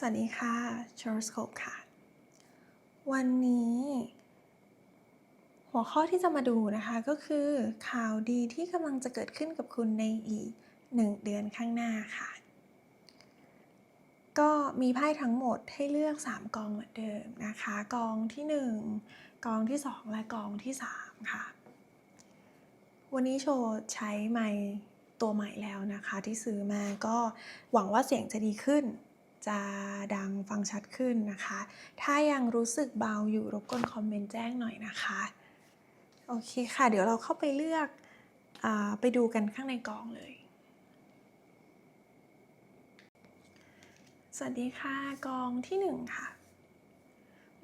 สวัสดีค่ะชอร์สโคปค่ะ วันนี้ หัวข้อที่จะมาดูนะคะก็คือข่าวดีที่กำลังจะเกิดขึ้นกับคุณในอีกหนึ่งเดือนข้างหน้าค่ะ ก็มีไพ่ทั้งหมดให้เลือก 3 กองเหมือนเดิมนะคะ กองที่ 1 กองที่ 2 และกองที่ 3 ค่ะ วันนี้โชว์ใช้ไมค์ตัวใหม่แล้วนะคะที่ซื้อมาก็หวังว่าเสียงจะดีขึ้น จะดังฟังชัดขึ้นนะคะ ถ้ายังรู้สึกเบาอยู่รบกวนคอมเมนต์แจ้งหน่อยนะคะ โอเคค่ะ เดี๋ยวเราเข้าไปเลือกอไปดูกันข้างในกองเลย สวัสดีค่ะ กองที่หนึ่งค่ะ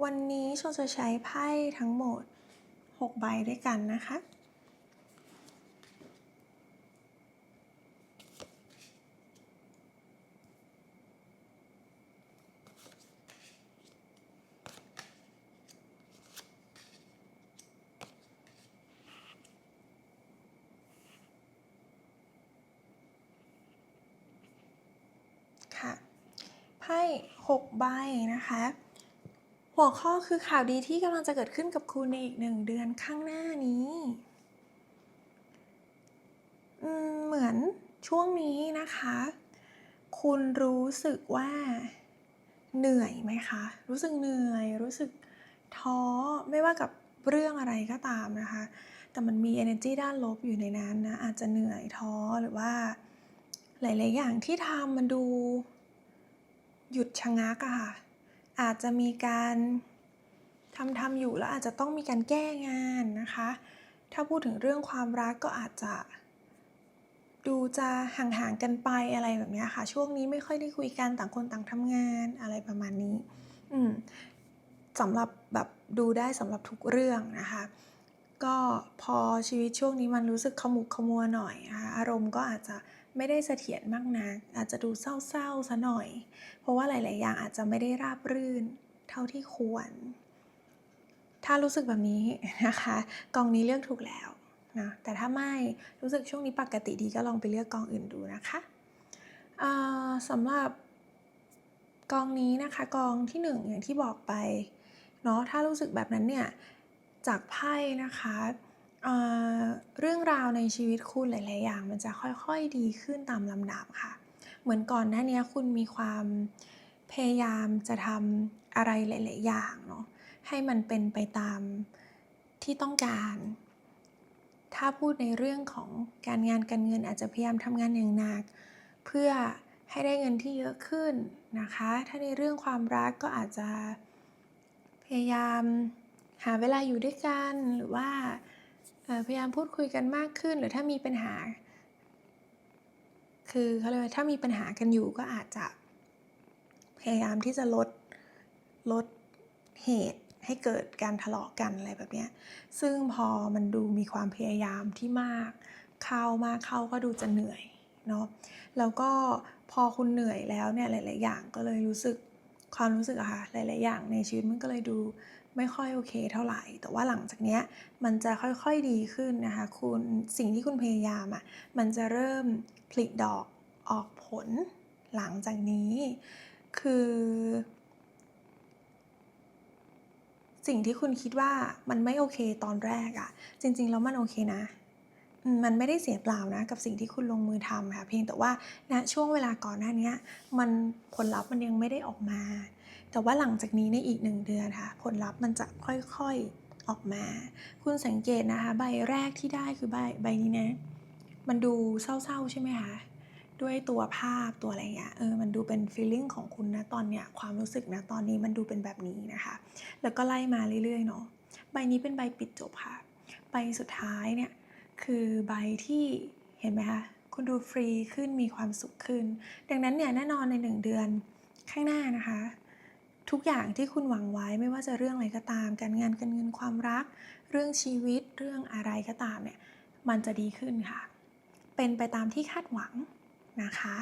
วันนี้โชว์จะใช้ไพ่ทั้งหมด 6 ใบด้วยกันนะคะ ไพ่ 6 ใบนะคะ หัวข้อคือข่าวดีที่กำลังจะเกิดขึ้นกับคุณในอีกหนึ่งเดือนข้างหน้านี้เหมือนช่วงนี้นะคะ คุณรู้สึกว่าเหนื่อยไหมคะ รู้สึกเหนื่อย รู้สึกท้อไม่ว่ากับเรื่องอะไรก็ตามนะคะ แต่มันมี energy ด้านลบอยู่ในนั้นนะ อาจจะเหนื่อยท้อหรือว่าหลาย ๆ อย่างที่ทำมันดู หยุดชะงักอะค่ะ อาจจะมีการทำทำอยู่แล้วอาจจะต้องมีการแก้งานนะคะ ถ้าพูดถึงเรื่องความรักก็อาจจะ ดูจะห่างๆกันไปอะไรแบบนี้ค่ะ ช่วงนี้ไม่ค่อยได้คุยกันต่างคนต่างทำงานอะไรประมาณนี้ อืมสำหรับแบบดูได้สำหรับทุกเรื่องนะคะ ก็พอชีวิตช่วงนี้มันรู้สึกขมุกขมัวหน่อยนะคะอารมณ์ก็อาจจะ ไม่ได้เสถียรมากนักอาจจะดูเศร้าๆซะหน่อย เพราะว่าหลาย ๆ อย่างอาจจะไม่ได้ราบรื่นเท่าที่ควร ถ้ารู้สึกแบบนี้นะคะ กองนี้เลือกถูกแล้วนะแต่ถ้าไม่รู้สึกช่วงนี้ปกติดีก็ลองไปเลือกกองอื่นดูนะคะสำหรับกองนี้นะคะกองที่หนึ่งอย่างที่บอกไปเนาะถ้ารู้สึกแบบนั้นเนี่ยจากไพ่นะคะ เรื่องราวในชีวิตคุณหลาย ๆ อย่าง มันจะค่อยๆดีขึ้นตามลำดับค่ะ เหมือนก่อนหน้านี้คุณมีความพยายามจะทำอะไรหลาย ๆ อย่างเนาะให้มันเป็นไปตามที่ต้องการ ถ้าพูดในเรื่องของการงานการเงินอาจจะพยายามทำงานอย่างหนัก เพื่อให้ได้เงินที่เยอะขึ้นนะคะ ถ้าในเรื่องความรักก็อาจจะพยายามหาเวลาอยู่ด้วยกันหรือว่า พยายามพูดคุยกันมากขึ้น หรือถ้ามีปัญหา คือเขาเรียกว่าถ้ามีปัญหากันอยู่ก็อาจจะ พยายามที่จะลดลดเหตุให้เกิดการทะเลาะกันอะไรแบบนี้ซึ่งพอมันดูมีความพยายามที่มาก เข้ามากเข้าก็ดูจะเหนื่อยเนาะแล้วก็พอคุณเหนื่อยแล้วเนี่ยหลาย ๆ อย่างก็เลยรู้สึกความรู้สึกอะค่ะหลาย ๆ อย่างในชีวิตมันก็เลยดู ไม่ค่อยโอเคเท่าไหร่ แต่ว่าหลังจากเนี้ยมันจะค่อยๆดีขึ้นนะคะคุณสิ่งที่คุณพยายามอะมันจะเริ่มผลิดอกออกผลหลังจากนี้ คือ สิ่งที่คุณคิดว่ามันไม่โอเคตอนแรกอะจริงๆแล้วมันโอเคนะมันไม่ได้เสียเปล่านะกับสิ่งที่คุณลงมือทำค่ะเพียงแต่ว่าณช่วงเวลาก่อนหน้านี้มันผลลัพธ์มันยังไม่ได้ออกมา แต่ว่าหลังจากนี้ในอีก1เดือนค่ะ ผลลัพธ์มันจะค่อยๆออกมา คุณสังเกตนะคะ ใบแรกที่ได้คือใบใบนี้นะ มันดูเศร้าๆใช่ไหมคะด้วยตัวภาพตัวอะไรอย่างเงี้ยเออมันดูเป็นฟีลลิงของคุณณตอนเนี้ยความรู้สึกณตอนนี้มันดูเป็นแบบนี้นะคะ แล้วก็ไล่มาเรื่อยๆเนาะใบนี้เป็นใบปิดจบค่ะ ใบสุดท้ายเนี่ยคือใบที่เห็นไหมคะคุณดูฟรีขึ้นมีความสุขขึ้น ดังนั้นเนี่ยแน่นอนใน 1 เดือนข้างหน้านะคะ ทุกอย่างที่คุณหวังไว้ไม่ว่าจะเรื่องอะไรก็ตาม การงานการเงินความรัก เรื่องชีวิตเรื่องอะไรก็ตามเนี่ยมันจะดีขึ้นค่ะ เป็นไปตามที่คาดหวังนะคะ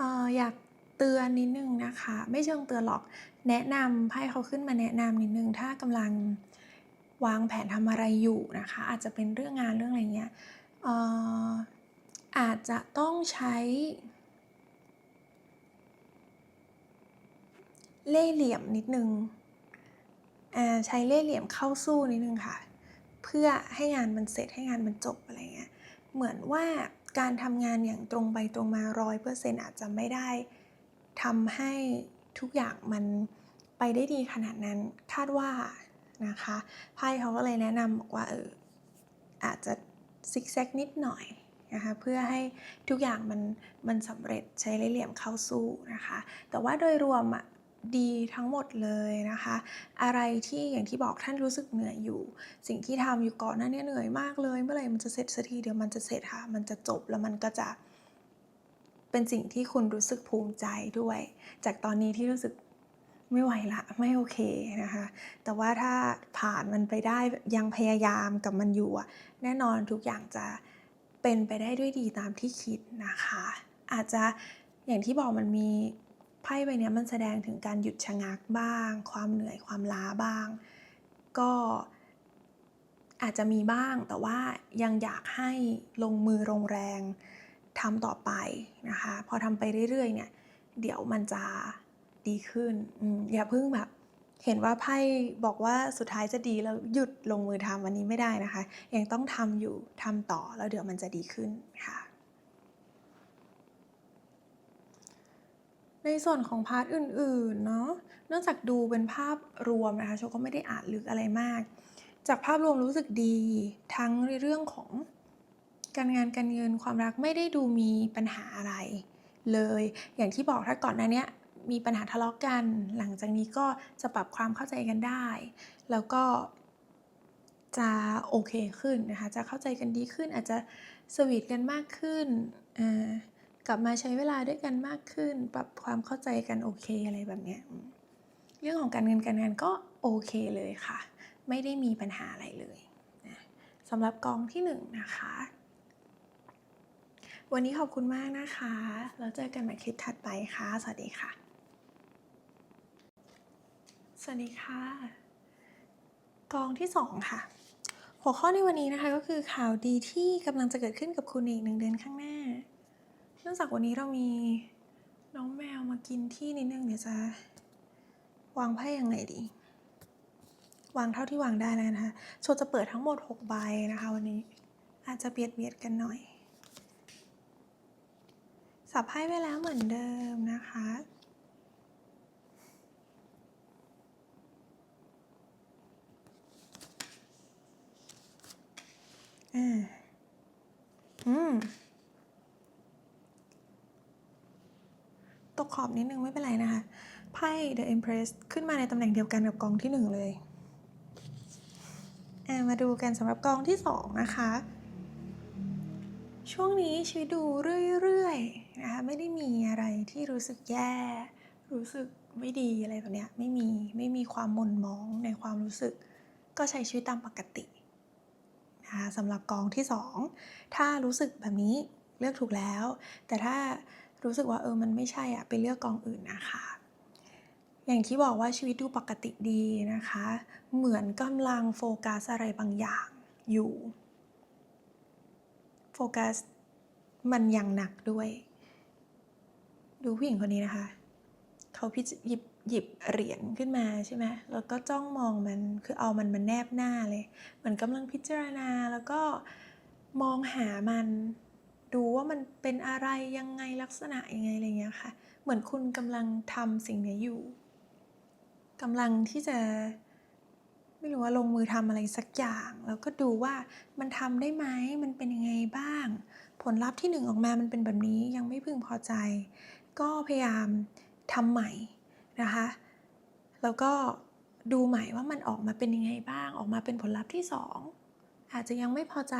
อออยากเตือนนิดนึงนะคะ ไม่เชิงเตือนหรอกแนะนำไพ่เขาขึ้นมาแนะนำนิดนึง ถ้ากำลังวางแผนทำอะไรอยู่นะคะ อาจจะเป็นเรื่องงานเรื่องอะไรเงี้ยอออาจจะต้องใช้ เล่ห์เหลี่ยมนิดนึงอ่าใช้เล่ห์เหลี่ยมเข้าสู้นิดนึงค่ะ เพื่อให้งานมันเสร็จให้งานมันจบอะไรเงี้ยเหมือนว่าการทำงานอย่างตรงไปตรงมาร้อยเปอร์เซ็นต์อาจจะไม่ได้ทำให้ทุกอย่างมันไปได้ดีขนาดนั้นคาดว่านะคะไพ่เขาก็เลยแนะนำบอกว่าเอออาจจะซิกแซกนิดหน่อยนะคะเพื่อให้ทุกอย่างมันมันสำเร็จใช้เล่เหลี่ยมเข้าสู้นะคะ แต่ว่าโดยรวมอะ ดีทั้งหมดเลยนะคะ อะไรที่อย่างที่บอกท่านรู้สึกเหนื่อยอยู่ สิ่งที่ทำอยู่ก่อนหน้านี้เหนื่อยมากเลย เมื่อไหร่มันจะเสร็จสักทีเดี๋ยวมันจะเสร็จค่ะ มันจะจบแล้วมันก็จะเป็นสิ่งที่คุณรู้สึกภูมิใจด้วย จากตอนนี้ที่รู้สึกไม่ไหวละไม่โอเคนะคะ แต่ว่าถ้าผ่านมันไปได้ยังพยายามกับมันอยู่แน่นอนทุกอย่างจะเป็นไปได้ด้วยดีตามที่คิดนะคะ อาจจะอย่างที่บอกมันมี ไพ่ใบนี้มันแสดงถึงการหยุดชะงักบ้าง ความเหนื่อยความล้าบ้าง ก็อาจจะมีบ้างแต่ว่ายังอยากให้ลงมือลงแรงทำต่อไปนะคะ พอทำไปเรื่อยๆ เนี่ย เดี๋ยวมันจะดีขึ้นออย่าเพิ่งแบบ เห็นว่าไพ่บอกว่าสุดท้ายจะดีแล้วหยุดลงมือทำวันนี้ไม่ได้นะคะ ยังต้องทำอยู่ทำต่อแล้วเดี๋ยวมันจะดีขึ้นค่ะ ในส่วนของพาร์ทอื่นๆเนาะเนื่องจากดูเป็นภาพรวมนะคะโชก็ไม่ได้อ่านลึกอะไรมาก จากภาพรวมรู้สึกดี ทั้งในเรื่องของการงานการเงินความรักไม่ได้ดูมีปัญหาอะไรเลย อย่างที่บอกถ้าก่อนหน้าเนี้ยมีปัญหาทะเลาะกัน หลังจากนี้ก็จะปรับความเข้าใจกันได้ แล้วก็จะโอเคขึ้นนะคะ จะเข้าใจกันดีขึ้นอาจจะสวีทกันมากขึ้นอ่า กลับมาใช้เวลาด้วยกันมากขึ้น ปรับความเข้าใจกันโอเคอะไรแบบเนี้ยเรื่องของการเงินการงานก็โอเคเลยค่ะ ไม่ได้มีปัญหาอะไรเลยนะสำหรับกองที่หนึ่งนะคะ วันนี้ขอบคุณมากนะคะ แล้วเจอกันใหม่คลิปถัดไปค่ะ สวัสดีค่ะ สวัสดีค่ะ กองที่สองค่ะ หัวข้อในวันนี้นะคะก็คือข่าวดีที่กำลังจะเกิดขึ้นกับคุณอีกหนึ่งเดือนข้างหน้า เนื่องจากวันนี้เรามีน้องแมวมากินที่นิดนึงเดี๋ยวจะวางไพ่ยังไงดี วางเท่าที่วางได้แล้วนะคะโชว์จะเปิดทั้งหมด 6 ใบนะคะวันนี้อาจจะเบียดเบียดกันหน่อย สับไพ่ไว้แล้วเหมือนเดิมนะคะอ่าอืม ตกขอบนิดนึงไม่เป็นไรนะคะ ไพ่ The Empress ขึ้นมาในตำแหน่งเดียวกันกับกองที่หนึ่งเลยมาดูกันสำหรับกองที่สองนะคะ ช่วงนี้ชีวิตดูเรื่อยๆนะคะไม่ได้มีอะไรที่รู้สึกแย่ รู้สึกไม่ดีอะไรแบบเนี้ยไม่มีไม่มีความหม่นหมองในความรู้สึก ก็ใช้ชีวิตตามปกตินะคะสำหรับกองที่สองถ้ารู้สึกแบบนี้เลือกถูกแล้ว แต่ถ้า รู้สึกว่าเออมันไม่ใช่อะไปเลือกกองอื่นนะคะ อย่างที่บอกว่าชีวิตดูปกติดีนะคะ เหมือนกำลังโฟกัสอะไรบางอย่างอยู่โฟกัสมันอย่างหนักด้วย ดูผู้หญิงคนนี้นะคะ เขาพิจหยิบหยิบเหรียญขึ้นมาใช่ไหมแล้วก็จ้องมองมัน คือเอามันมาแนบหน้าเลย เหมือนกำลังพิจารณาแล้วก็มองหามัน ดูว่ามันเป็นอะไรยังไงลักษณะยังไงอะไรเงี้ยค่ะ เหมือนคุณกำลังทำสิ่งนี้อยู่กำลังที่จะไม่รู้ว่าลงมือทำอะไรสักอย่าง แล้วก็ดูว่ามันทำได้ไหมมันเป็นยังไงบ้าง ผลลัพธ์ที่หนึ่งออกมามันเป็นแบบนี้ยังไม่พึงพอใจ ก็พยายามทำใหม่นะคะ แล้วก็ดูใหม่ว่ามันออกมาเป็นยังไงบ้าง ออกมาเป็นผลลัพธ์ที่สอง อาจจะยังไม่พอใจ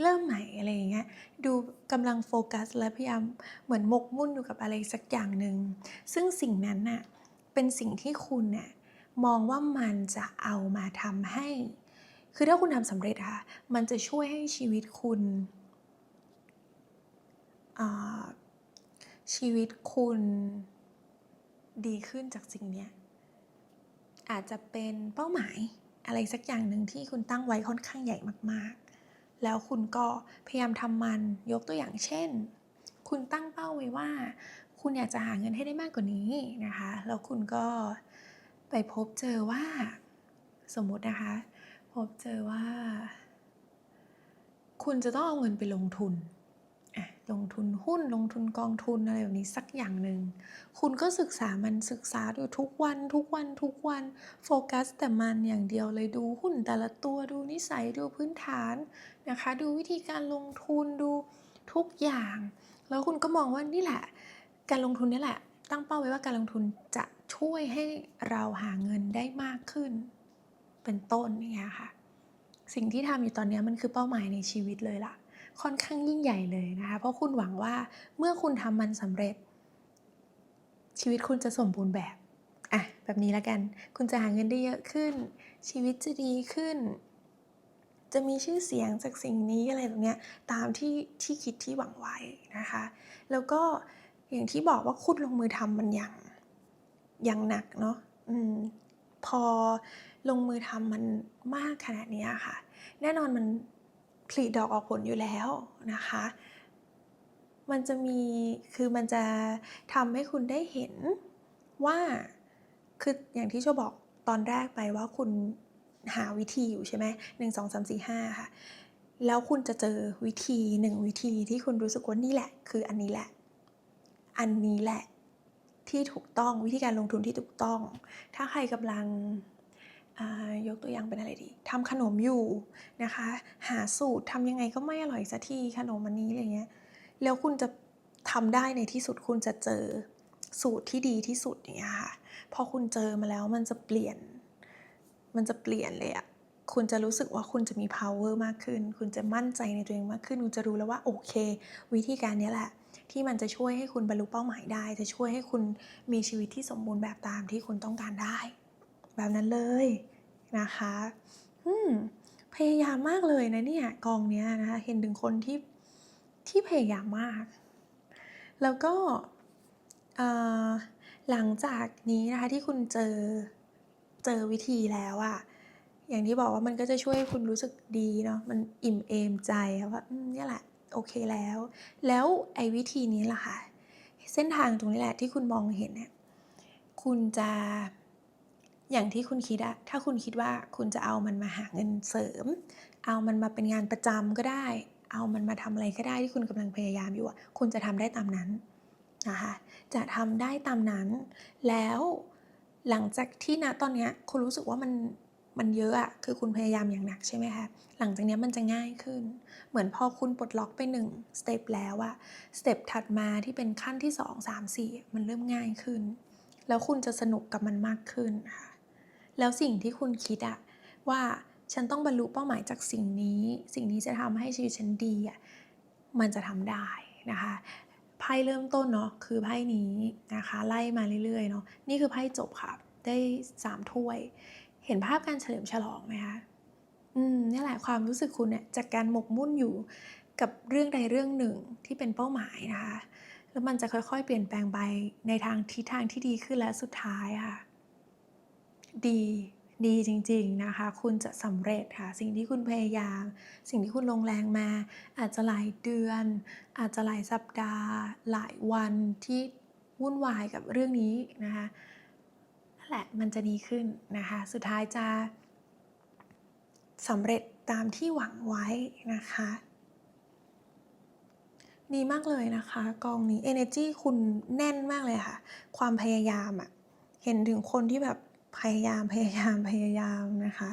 เริ่มใหม่อะไรอย่างเงี้ยดูกำลังโฟกัสและพยายามเหมือนหมกมุ่นอยู่กับอะไรสักอย่างหนึ่งซึ่งสิ่งนั้นน่ะเป็นสิ่งที่คุณน่ะมองว่ามันจะเอามาทำให้ คือถ้าคุณทำสำเร็จค่ะมันจะช่วยให้ชีวิตคุณชีวิตคุณดีขึ้นจากสิ่งเนี้ยอาจจะเป็นเป้าหมาย อะไรสักอย่างหนึ่งที่คุณตั้งไว้ค่อนข้างใหญ่มากๆ แล้วคุณก็พยายามทำมันยกตัวอย่างเช่น คุณตั้งเป้าไว้ว่า คุณอยากจะหาเงินให้ได้มากกว่านี้นะคะ แล้วคุณก็ไปพบเจอว่าสมมตินะคะ พบเจอว่า คุณจะต้องเอาเงินไปลงทุน ลงทุนหุ้นลงทุนกองทุนอะไรแบบนี้สักอย่างหนึ่ง คุณก็ศึกษามันศึกษาอยู่ทุกวันทุกวันทุกวันโฟกัสแต่มันอย่างเดียวเลยดูหุ้นแต่ละตัวดูนิสัยดูพื้นฐานนะคะ ดูวิธีการลงทุนดูทุกอย่าง แล้วคุณก็มองว่านี่แหละ การลงทุนนี่แหละ ตั้งเป้าไว้ว่าการลงทุนจะช่วยให้เราหาเงินได้มากขึ้น เป็นต้นอย่ค่ะ สิ่งที่ทำอยู่ตอนนี้มันคือเป้าหมายในชีวิตเลยล่ะ ค่อนข้างยิ่งใหญ่เลยนะคะ เพราะคุณหวังว่าเมื่อคุณทำมันสำเร็จ ชีวิตคุณจะสมบูรณ์แบบอะแบบนี้แล้วกัน คุณจะหาเงินได้เยอะขึ้น ชีวิตจะดีขึ้น จะมีชื่อเสียงจากสิ่งนี้อะไรแบบเนี้ยตามที่ที่คิดที่หวังไว้นะคะ แล้วก็อย่างที่บอกว่าคุณลงมือทำมันอย่างอย่างหนักเนาะอืมพอลงมือทำมันมากขนาดนี้ค่ะ แน่นอนมัน ผลิดอกออกผลอยู่แล้วนะคะ มันจะมีคือมันจะทำให้คุณได้เห็นว่าคืออย่างที่โชบอกตอนแรกไปว่าคุณหาวิธีอยู่ใช่ไหมหนึ่งสองสามสี่ห้าค่ะ แล้วคุณจะเจอวิธีหนึ่งวิธีที่คุณรู้สึกว่านี่แหละ คืออันนี้แหละ อันนี้แหละที่ถูกต้องวิธีการลงทุนที่ถูกต้อง ถ้าใครกำลัง ยกตัวอย่างเป็นอะไรดีทำขนมอยู่นะคะ หาสูตรทำยังไงก็ไม่อร่อยสักทีขนมอันนี้อะไรเงี้ยแล้วคุณจะทำได้ในที่สุดคุณจะเจอสูตรที่ดีที่สุดอย่างเงี้ยค่ะพอคุณเจอมาแล้วมันจะเปลี่ยน มันจะเปลี่ยนเลยอะคุณจะรู้สึกว่าคุณจะมี power มากขึ้น คุณจะมั่นใจในตัวเองมากขึ้น คุณจะรู้แล้วว่าโอเค วิธีการนี้แหละ ที่มันจะช่วยให้คุณบรรลุเป้าหมายได้ จะช่วยให้คุณมีชีวิตที่สมบูรณ์แบบตามที่คุณต้องการได้ แบบนั้นเลย นะคะอืมพยายามมากเลยนะเนี่ยกองเนี้ยนะคะเห็นถึงคนที่ที่พยายามมาก แล้วก็หลังจากนี้นะคะที่คุณเจอเจอวิธีแล้วอะอย่างที่บอกว่ามันก็จะช่วยให้คุณรู้สึกดีเนาะมันอิ่มเอมใจว่าเนี่ยแหละโอเคแล้ว แล้วไอ้วิธีนี้ล่ะค่ะ เส้นทางตรงนี้แหละที่คุณมองเห็นเนี่ยคุณจะ อย่างที่คุณคิดอะถ้าคุณคิดว่าคุณจะเอามันมาหาเงินเสริม เอามันมาเป็นงานประจำก็ได้ เอามันมาทำอะไรก็ได้ที่คุณกำลังพยายามอยู่อะคุณจะทำได้ตามนั้นนะคะจะทำได้ตามนั้น แล้วหลังจากที่ณตอนเนี้ยคุณรู้สึกว่ามันมันเยอะอะคือคุณพยายามอย่างหนักใช่ไหมคะ หลังจากนี้มันจะง่ายขึ้น เหมือนพอคุณปลดล็อกไปหนึ่งสเต็ปแล้วอะสเต็ปถัดมาที่เป็นขั้นที่สองสามสี่มันเริ่มง่ายขึ้น แล้วคุณจะสนุกกับมันมากขึ้นค่ะ แล้วสิ่งที่คุณคิดอะว่าฉันต้องบรรลุเป้าหมายจากสิ่งนี้ สิ่งนี้จะทำให้ชีวิตฉันดีอะมันจะทำได้นะคะไพ่เริ่มต้นเนาะคือไพ่นี้นะคะ ไล่มาเรื่อยๆเนาะนี่คือไพ่จบค่ะ ได้สามถ้วย เห็นภาพการเฉลิมฉลองไหมคะอืมนี่แหละความรู้สึกคุณเนี่ยจากการหมกมุ่นอยู่กับเรื่องใดเรื่องหนึ่งที่เป็นเป้าหมายนะคะ แล้วมันจะค่อยๆ เปลี่ยนแปลงไปในทางทิศทางที่ดีขึ้นและสุดท้ายค่ะ ดีดีจริงๆนะคะ คุณจะสำเร็จค่ะ สิ่งที่คุณพยายาม สิ่งที่คุณลงแรงมา อาจจะหลายเดือน อาจจะหลายสัปดาห์ หลายวันที่วุ่นวายกับเรื่องนี้นะคะนั่นแหละมันจะดีขึ้นนะคะ สุดท้ายจะสำเร็จตามที่หวังไว้นะคะ ดีมากเลยนะคะ กองนี้ energy คุณแน่นมากเลยค่ะ ความพยายามอะเห็นถึงคนที่แบบ พยายามพยายามพยายามนะคะ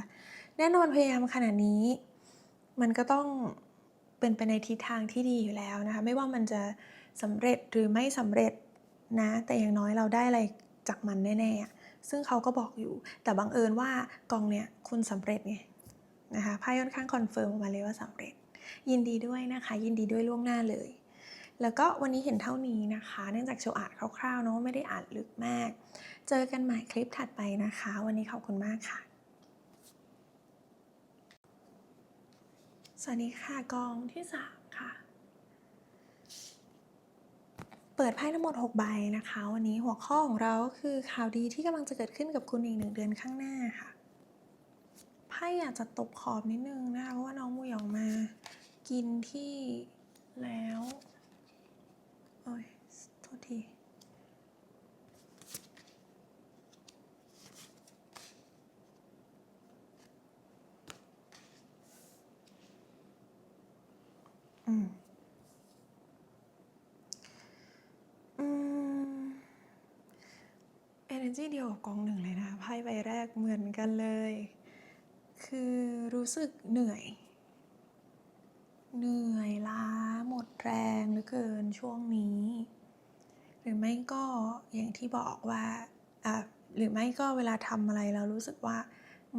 แน่นอนพยายามขนาดนี้ มันก็ต้องเป็นไปในทิศทางที่ดีอยู่แล้วนะคะ ไม่ว่ามันจะสำเร็จหรือไม่สำเร็จนะ แต่อย่างน้อยเราได้อะไรจากมันแน่ๆ ซึ่งเขาก็บอกอยู่ แต่บังเอิญว่ากองเนี้ยคุณสำเร็จไงนะคะไพ่ค่อนข้างคอนเฟิร์มออกมาเลยว่าสำเร็จ ยินดีด้วยนะคะ ยินดีด้วยล่วงหน้าเลย แล้วก็วันนี้เห็นเท่านี้นะคะ เนื่องจากโชว์อ่านคร่าวๆเนาะไม่ได้อ่านลึกมาก เจอกันใหม่คลิปถัดไปนะคะ วันนี้ขอบคุณมากค่ะ สวัสดีค่ะกองที่3ค่ะ เปิดไพ่ทั้งหมด 6 ใบนะคะ วันนี้หัวข้อของเราก็คือข่าวดีที่กำลังจะเกิดขึ้นกับคุณอีกหนึ่งเดือนข้างหน้าค่ะไพ่อยาจจะตกขอบนิดนึงนะคะเพราะว่าน้องมูหยองมา กินที่แล้ว โอ้ยโทษทีอืม อืม energy เดียวกับกองหนึ่งเลยนะไพ่ใบแรกเหมือนกันเลย คือรู้สึกเหนื่อย เหนื่อยล้าหมดแรงเหลือเกินช่วงนี้ หรือไม่ก็อย่างที่บอกว่าอะหรือไม่ก็เวลาทำอะไรเรารู้สึกว่า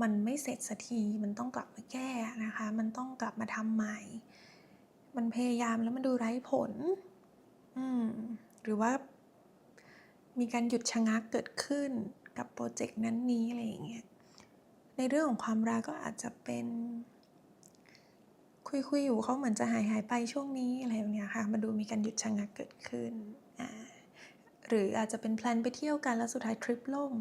มันไม่เสร็จสักทีมันต้องกลับมาแก้นะคะ มันต้องกลับมาทำใหม่ มันพยายามแล้วมันดูไร้ผล อืมหรือว่า มีการหยุดชะงักเกิดขึ้นกับโปรเจกต์นั้นนี้อะไรอย่างเงี้ยในเรื่องของความรักก็อาจจะเป็น คุยคุยอยู่เขาเหมือนจะหายหายไปช่วงนี้อะไรแบบเนี้ยค่ะมาดูมีการหยุดชะงักเกิดขึ้น หรืออาจจะเป็นแพลนไปเที่ยวกันแล้วสุดท้ายทริปล่ม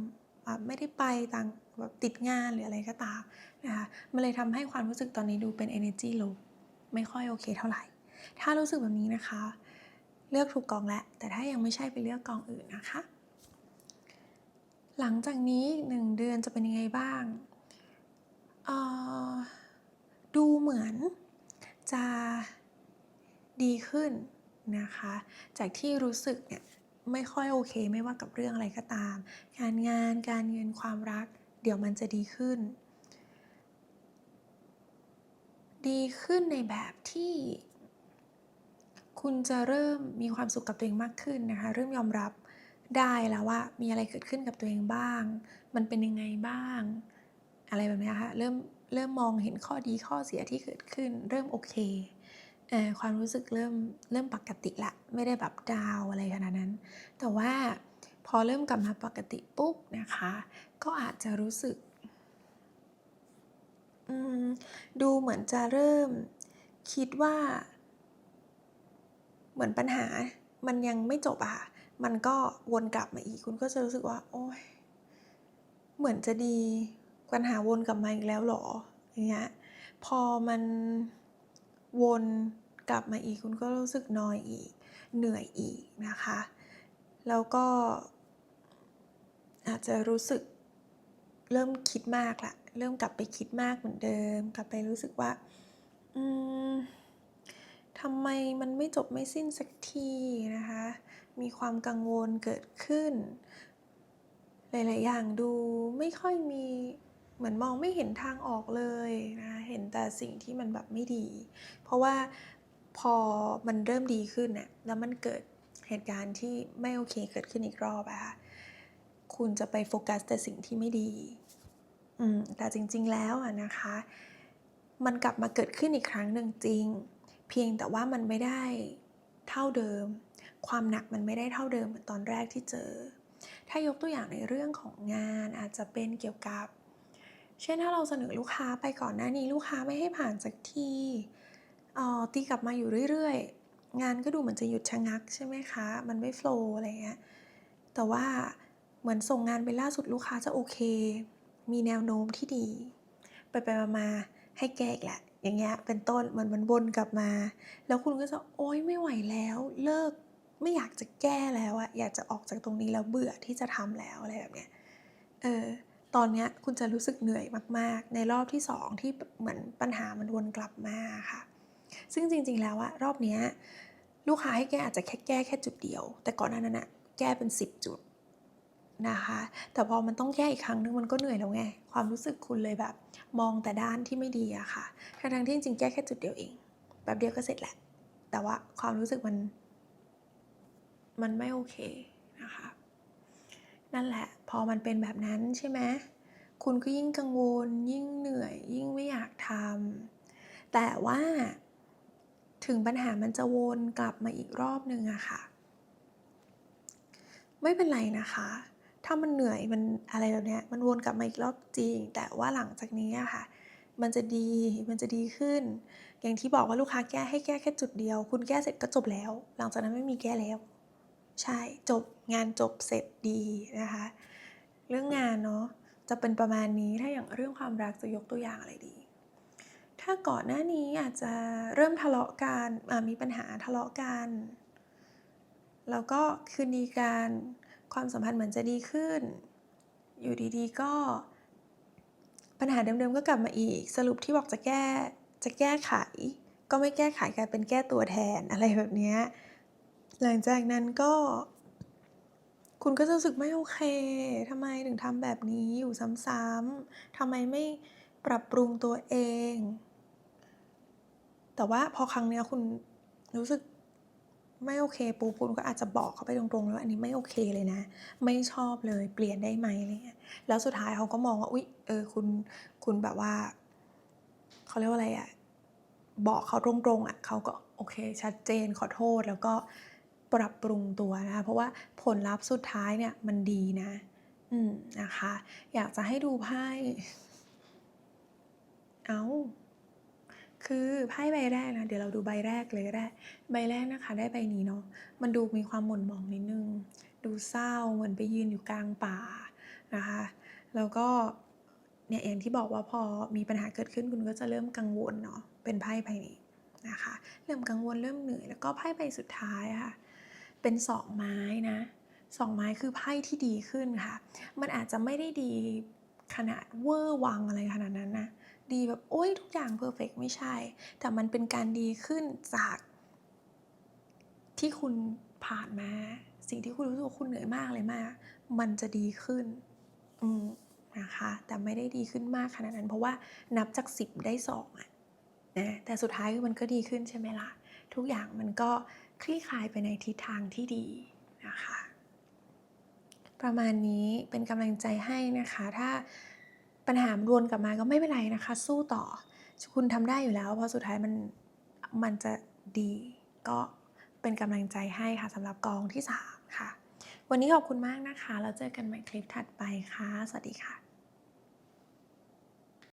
ไม่ได้ไปต่างแบบติดงานหรืออะไรก็ตามนะคะมันเลยทำให้ความรู้สึกตอนนี้ดูเป็น energy low ไม่ค่อยโอเคเท่าไหร่ ถ้ารู้สึกแบบนี้นะคะ เลือกถูกกองแล้วแต่ถ้ายังไม่ใช่ไปเลือกกองอื่นนะคะ หลังจากนี้หนึ่งเดือนจะเป็นยังไงบ้างดูเหมือน จะดีขึ้นนะคะ จากที่รู้สึกเนี่ยไม่ค่อยโอเคไม่ว่ากับเรื่องอะไรก็ตาม การงานการเงินความรัก เดี๋ยวมันจะดีขึ้น ดีขึ้นในแบบที่ คุณจะเริ่มมีความสุขกับตัวเองมากขึ้นนะคะ เริ่มยอมรับได้แล้วว่ามีอะไรเกิดขึ้นกับตัวเองบ้าง มันเป็นยังไงบ้าง อะไรแบบนี้ค่ะเริ่ม เริ่มมองเห็นข้อดีข้อเสียที่เกิดขึ้น เริ่มโอเคเออความรู้สึกเริ่มเริ่มปกติละ ไม่ได้แบบดาวอะไรขนาดนั้น แต่ว่าพอเริ่มกลับมาปกติปุ๊บนะคะ ก็อาจจะรู้สึกดูเหมือนจะเริ่มคิดว่า เหมือนปัญหามันยังไม่จบอะค่ะ มันก็วนกลับมาอีกคุณก็จะรู้สึกว่า โอ๊ยเหมือนจะดี ปัญหาวนกลับมาอีกแล้วเหรออย่างเงี้ยพอมันวนกลับมาอีกคุณก็รู้สึกนอยอีก เหนื่อยอีกนะคะ แล้วก็อาจจะรู้สึกเริ่มคิดมากละเริ่มกลับไปคิดมากเหมือนเดิม กลับไปรู้สึกว่า อืมทำไมมันไม่จบไม่สิ้นสักทีนะคะ มีความกังวลเกิดขึ้น หลาย ๆ อย่างดูไม่ค่อยมี เหมือนมองไม่เห็นทางออกเลยนะเห็นแต่สิ่งที่มันแบบไม่ดี เพราะว่าพอมันเริ่มดีขึ้นเนี่ยแล้วมันเกิดเหตุการณ์ที่ไม่โอเคเกิดขึ้นอีกรอบอะค่ะคุณจะไปโฟกัสแต่สิ่งที่ไม่ดีอืมแต่จริง ๆ แล้วอะนะคะ มันกลับมาเกิดขึ้นอีกครั้งหนึ่งจริง เพียงแต่ว่ามันไม่ได้เท่าเดิม ความหนักมันไม่ได้เท่าเดิมเหมือนตอนแรกที่เจอ ถ้ายกตัวอย่างในเรื่องของงานอาจจะเป็นเกี่ยวกับ เช่นถ้าเราเสนอลูกค้าไปก่อนหน้านี้ลูกค้าไม่ให้ผ่านสักทีออตีกลับมาอยู่เรื่อยๆ งานก็ดูเหมือนจะหยุดชะงักใช่ไหมคะ มันไม่โฟล์อะไรเงี้ย แต่ว่าเหมือนส่งงานไปล่าสุดลูกค้าจะโอเค มีแนวโน้มที่ดี ไปไปมาให้แก้อีกแหละ อย่างเงี้ย เป็นต้นเหมือนมันวนกลับมา แล้วคุณก็จะโอ๊ยไม่ไหวแล้ว เลิก ไม่อยากจะแก้แล้วอะอยากจะออกจากตรงนี้แล้วเบื่อที่จะทำแล้วอะไรแบบเนี้ย เออ ตอนนี้คุณจะรู้สึกเหนื่อยมากๆ ในรอบที่สองที่เหมือนปัญหามันวนกลับมาค่ะ ซึ่งจริงๆแล้วอะรอบนี้ลูกค้าให้แก้อาจจะแค่แก้แค่จุดเดียว แต่ก่อนหน้านั้นอะแก้เป็น 10 จุดนะคะ แต่พอมันต้องแก้อีกครั้งนึงมันก็เหนื่อยแล้วไง ความรู้สึกคุณเลยแบบ มองแต่ด้านที่ไม่ดีอะค่ะทั้งๆที่จริงๆแก้แค่จุดเดียวเองแป๊บเดียวก็เสร็จแหละ แต่ว่าความรู้สึกมัน มันไม่โอเค นั่นแหละ พอมันเป็นแบบนั้นใช่ไหมคุณก็ยิ่งกังวล ยิ่งเหนื่อย ยิ่งไม่อยากทำแต่ว่าถึงปัญหามันจะวนกลับมาอีกรอบหนึ่งอะค่ะ ไม่เป็นไรนะคะ ถ้ามันเหนื่อยมันอะไรแบบนี้มันวนกลับมาอีกรอบจริง แต่ว่าหลังจากนี้อะค่ะ มันจะดีมันจะดีขึ้น อย่างที่บอกว่าลูกค้าแก้ให้แก้แค่จุดเดียว คุณแก้เสร็จก็จบแล้ว หลังจากนั้นไม่มีแก้แล้ว ใช่จบงานจบเสร็จดีนะคะ เรื่องงานเนาะจะเป็นประมาณนี้ถ้าอย่างเรื่องความรักจะยกตัวอย่างอะไรดี ถ้าก่อนหน้านี้อาจจะเริ่มทะเลาะกันมีปัญหาทะเลาะกันแล้วก็คืนดีกันความสัมพันธ์เหมือนจะดีขึ้น อยู่ดีๆ ก็ปัญหาเดิมๆก็กลับมาอีก สรุปที่บอกจะแก้จะแก้ไข ก็ไม่แก้ไขกลายเป็นแก้ตัวแทนอะไรแบบนี้ หลังจากนั้นก็ คุณก็จะรู้สึกไม่โอเคทำไมถึงทำแบบนี้อยู่ซ้ำๆทำไมไม่ปรับปรุงตัวเอง แต่ว่าพอครั้งเนี้ยคุณรู้สึกไม่โอเคปุ๊บคุณก็อาจจะบอกเขาไปตรงๆแล้วาอันนี้ไม่โอเคเลยนะ ไม่ชอบเลยเปลี่ยนได้ไหมอะไรเงี้ยแล้วสุดท้ายเขาก็มองว่าอุ๊ยเออคุณคุณแบบว่าเขาเรียกว่าอะไรอะบอกเขาตรงๆอะเขาก็โอเค ชัดเจนขอโทษแล้วก็ ปรับปรุงตัวนะคะเพราะว่าผลลัพธ์สุดท้ายเนี่ยมันดีนะ อืมนะคะ อยากจะให้ดูไพ่เอาคือไพ่ใบแรกนะเดี๋ยวเราดูใบแรกเลยก็ได้ ใบแรกนะคะ ได้ใบนี้เนาะมันดูมีความหม่นหมองนิดนึง ดูเศร้าเหมือนไปยืนอยู่กลางป่านะคะ แล้วก็เนี่ยอย่างที่บอกว่าพอมีปัญหาเกิดขึ้นคุณก็จะเริ่มกังวลเนาะเป็นไพ่ใบนี้นะคะ เริ่มกังวลเริ่มเหนื่อยแล้วก็ไพ่ใบสุดท้ายค่ะ เป็นสองไม้นะสองไม้คือไพ่ที่ดีขึ้นค่ะ มันอาจจะไม่ได้ดีขนาดเวอร์วังอะไรขนาดนั้นนะดีแบบโอ้ยทุกอย่างเพอร์เฟกไม่ใช่ แต่มันเป็นการดีขึ้นจากที่คุณผ่านมา สิ่งที่คุณรู้สึกว่าคุณเหนื่อยมากเลยมาก มันจะดีขึ้น อืมนะคะ แต่ไม่ได้ดีขึ้นมากขนาดนั้น เพราะว่านับจากสิบได้สองอะนะแต่สุดท้ายมันก็ดีขึ้นใช่ไหมล่ะ ทุกอย่างมันก็ คลี่คลายไปในทิศทางที่ดีนะคะ ประมาณนี้เป็นกำลังใจให้นะคะ ถ้าปัญหามันวนกลับมาก็ไม่เป็นไรนะคะ สู้ต่อ คุณทำได้อยู่แล้ว เพราะสุดท้ายมันมันจะดีก็เป็นกำลังใจให้ค่ะสำหรับกองที่ 3 ค่ะ วันนี้ขอบคุณมากนะคะ แล้วเจอกันใหม่คลิปถัดไปค่ะ สวัสดีค่ะ